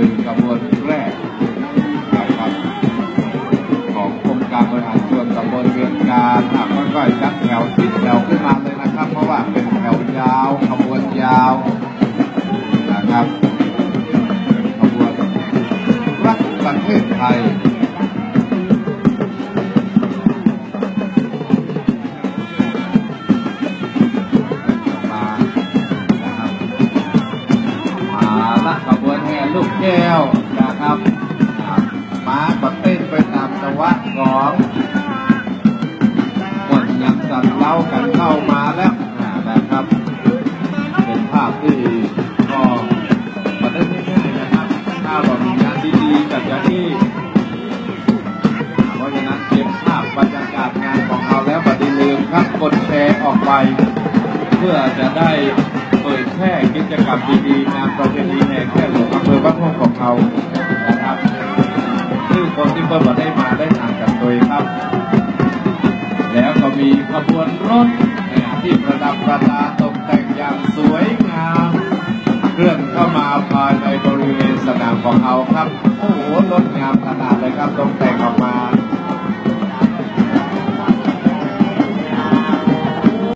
คือขบวนแรกนะครับของกรมการบริหารส่วนตำบลเวียงการอะค่อยๆจัดแถวติดแถวขึ้นมาเลยนะครับ เพราะว่าเป็นแถวยาวขบวนยาวนะครับขบวนรักประเทศไทย ละขบวนแห่ลูกแก้วนะครับอ่าก็เต้นไปตามจังหวะของคนยังสั่นเล่ากันเข้ามาแล้วนะครับ เป็นภาพที่ก็มาได้ง่ายๆนะครับ ถ้าเรามีงานดีๆกับอย่างที่เพราะฉะนั้นเก็บภาพบรรยากาศงานของเราแล้วบัดนี้ลืมครับกดแชร์ออกไป เพื่อจะได้เผยแพร่ กรรมดีๆงานประเพณีแห่แค่หลวงอำเภอบ้านม่วงของเรานะครับซึ่งคนที่เพิ่มมาได้มาได้ทานกันโดยครับ แล้วก็มีขบวนรถที่ประดับประดาตกแต่งอย่างสวยงามเคลื่อนเข้ามาภายในบริเวณสนามของเราครับ โอ้โหรถงามขนาดเลยครับตกแต่ง